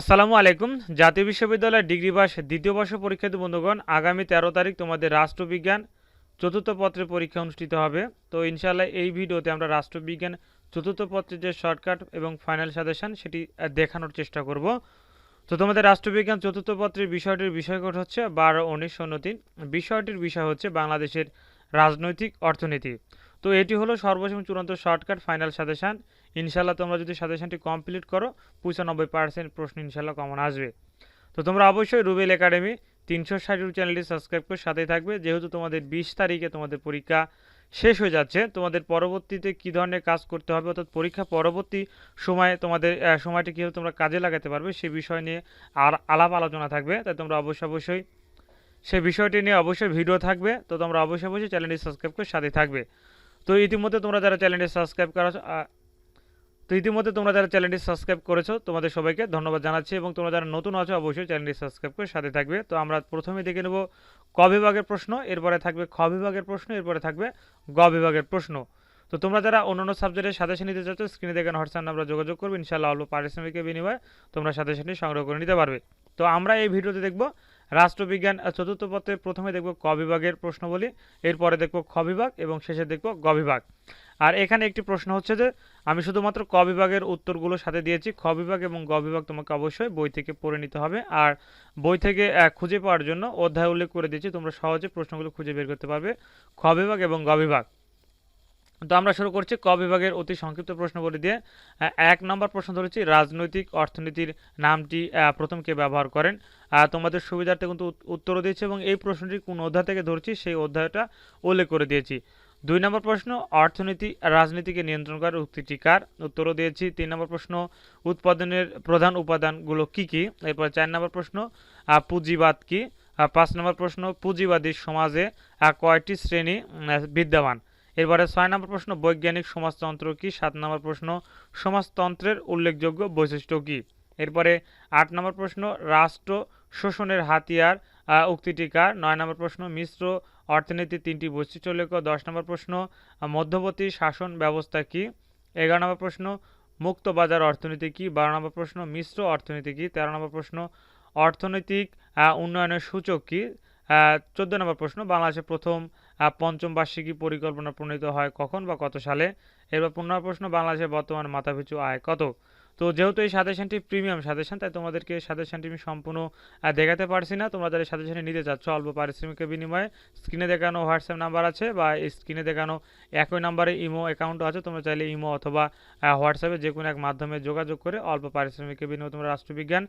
আসসালামু আলাইকুম। জাতীয় বিশ্ববিদ্যালয়ের ডিগ্রি পাস দ্বিতীয় বর্ষ পরীক্ষার্থী বন্ধুগণ, আগামী তেরো তারিখ তোমাদের রাষ্ট্রবিজ্ঞান চতুর্থ পত্রের পরীক্ষা অনুষ্ঠিত হবে। তো ইনশাআল্লাহ এই ভিডিওতে আমরা রাষ্ট্রবিজ্ঞান চতুর্থ পত্রের যে শর্টকাট এবং ফাইনাল সাজেশন, সেটি দেখানোর চেষ্টা করব। তো তোমাদের রাষ্ট্রবিজ্ঞান চতুর্থ পত্রের বিষয়টির বিষয়কট হচ্ছে বারো, উনিশ, শূন্য, তিন। বিষয়টির বিষয় হচ্ছে বাংলাদেশের রাজনৈতিক অর্থনীতি। তো এটি হলো সর্বশেষ চূড়ান্ত শর্টকাট ফাইনাল সাজেশান। ইনশাল্লাহ তোমরা যদি সাজেশানটি কমপ্লিট করো, পঁচানব্বই পার্সেন্ট প্রশ্ন ইনশাল্লাহ কমন আসবে। তো তোমরা অবশ্যই রুবেল একাডেমি তিনশো ষাট চ্যানেলটি সাবস্ক্রাইব করে সাথেই থাকবে। যেহেতু তোমাদের বিশ তারিখে তোমাদের পরীক্ষা শেষ হয়ে যাচ্ছে, তোমাদের পরবর্তীতে কী ধরনের কাজ করতে হবে, অর্থাৎ পরীক্ষা পরবর্তী সময়ে তোমাদের সময়টি কীভাবে তোমরা কাজে লাগাতে পারবে, সে বিষয় নিয়ে আর আলাপ আলোচনা থাকবে। তাই তোমরা অবশ্যই অবশ্যই সে বিষয়টি নিয়ে অবশ্যই ভিডিও থাকবে। তো তোমরা অবশ্যই অবশ্যই চ্যানেলটি সাবস্ক্রাইব করে সাথে থাকবে। তো ইতিমধ্যে তোমরা যারা চ্যানেলটি সাবস্ক্রাইব করা তো ইতিমধ্যে তোমরা যারা চ্যানেলটি সাবস্ক্রাইব করেছ, তোমাদের সবাইকে ধন্যবাদ জানাচ্ছি এবং তোমরা যারা নতুন আছো, অবশ্যই চ্যানেলটি সাবস্ক্রাইব করে সাথে থাকবে। তো আমরা প্রথমে দেখে নেব ক বিভাগের প্রশ্ন, এরপরে থাকবে খ বিভাগের প্রশ্ন, এরপরে থাকবে গ বিভাগের প্রশ্ন। তো তোমরা যারা অন্যান্য সাবজেক্টের সাথে সাথে নিতে চাচ্ছ স্ক্রিনে দেখেন হোয়াটসঅ্যাপ নাম্বার যোগাযোগ করবে, ইনশাআল্লাহ অল্প পারিশ্রমিকের বিনিময়ে তোমরা সাথে সাথে সংগ্রহ করে নিতে পারবে। তো আমরা এই ভিডিওতে দেখব রাষ্ট্রবিজ্ঞান চতুর্থ পত্রে প্রথমে দেখব ক বিভাগের প্রশ্নবলী, এরপরে দেখব খ বিভাগ এবং শেষে দেখব গ বিভাগ। আর এখানে একটি প্রশ্ন হচ্ছে যে, আমি শুধুমাত্র ক বিভাগের উত্তরগুলো সাথে দিয়েছি, খ বিভাগ এবং গ বিভাগ তোমাকে অবশ্যই বই থেকে পড়ে নিতে হবে। আর বই থেকে খুঁজে পাওয়ার জন্য অধ্যায় উল্লেখ করে দিয়েছি, তোমরা সহজে প্রশ্নগুলো খুঁজে বের করতে পারবে, খ বিভাগ এবং গ বিভাগ। তো আমরা শুরু করছি ক বিভাগের অতি সংক্ষিপ্ত প্রশ্ন বলে দিয়ে এক নম্বর প্রশ্ন ধরেছি, রাজনৈতিক অর্থনীতির নামটি প্রথম কে ব্যবহার করেন? তোমাদের সুবিধার্থে কিন্তু উত- উত্তরও দিয়েছি এবং এই প্রশ্নটি কোন অধ্যায় থেকে ধরছি সেই অধ্যায়টা উল্লেখ করে দিয়েছি। দুই নম্বর প্রশ্ন, অর্থনীতি, রাজনীতিকে নিয়ন্ত্রণ করার উক্তিটি কার? উত্তরও দিয়েছি। তিন নম্বর প্রশ্ন, উৎপাদনের প্রধান উপাদানগুলো কি কি? এরপর চার নম্বর প্রশ্ন পুঁজিবাদ কি? পাঁচ নম্বর প্রশ্ন, পুঁজিবাদী সমাজে কয়টি শ্রেণি বিদ্যমান? এরপরে ছয় নম্বর প্রশ্ন বৈজ্ঞানিক সমাজতন্ত্র কি? সাত নম্বর প্রশ্ন সমাজতন্ত্রের উল্লেখযোগ্য বৈশিষ্ট্য কি? এরপরে আট নম্বর প্রশ্ন রাষ্ট্র শোষণের হাতিয়ার আহ, উক্তিটি কার? নয় নম্বর প্রশ্ন মিশ্র অর্থনীতির তিনটি বৈশিষ্ট্য উল্লেখ দশ নম্বর প্রশ্ন মধ্যবর্তী শাসন ব্যবস্থা কি? এগারো নম্বর প্রশ্ন মুক্ত বাজার অর্থনীতি কি? বারো নম্বর প্রশ্ন মিশ্র অর্থনীতি কি? তেরো নম্বর প্রশ্ন অর্থনৈতিক উন্নয়নের সূচক কি? চোদ্দ নম্বর প্রশ্ন বাংলাদেশের প্রথম পঞ্চম বার্ষিকী পরিকল্পনা প্রণীত হয় কখন বা কত সালে? এরপর পনেরো প্রশ্ন, বাংলাদেশের বর্তমান মাথাপিছু আয় কত? তো যেহেতু এই সাজেশনটি প্রিমিয়াম সাজেশন তাই তোমাদেরকে সাজেশনটি আমি সম্পূর্ণ দেখাতে পারছি না। তোমরা যারা সাজেশনটি নিতে চাচ্ছ, অল্প পারিশ্রমিকের বিনিময়ে স্ক্রিনে দেখানো হোয়াটসঅ্যাপ নাম্বার আছে বা স্ক্রিনে দেখানো একই নাম্বারে ইমো অ্যাকাউন্ট আছে। তোমরা চাইলে ইমো অথবা হোয়াটসঅ্যাপে যে কোনো এক মাধ্যমে যোগাযোগ করে অল্প পারিশ্রমিকের বিনিময়ে তোমরা রাষ্ট্রবিজ্ঞান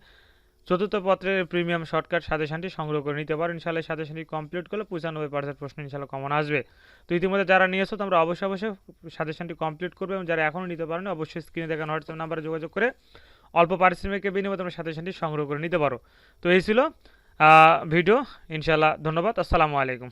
চতুর্থ পত্রের প্রিমিয়াম শর্টকাট সাজেশনটি সংগ্রহ করে নিতে পারো। ইনশাল্লাহ সাজেশনটি কমপ্লিট করলে পঁচানব্বই পার্সেন্ট প্রশ্ন ইনশাল্লাহ কমন আসবে। তো ইতিমধ্যে যারা নিয়েছো, তোমরা অবশ্যই অবশ্যই সাজেশনটি কমপ্লিট করবে এবং যারা এখনও নিতে পারো অবশ্যই স্ক্রিনে দেখানো হোয়াটসঅ্যাপ নাম্বারে যোগাযোগ করে অল্প পারিশ্রমিকের বিনিময়ে তোমরা সাজেশনটি সংগ্রহ করে নিতে পারো। তো এই ছিল ভিডিও ইনশাল্লাহ ধন্যবাদ। আসসালামু আলাইকুম।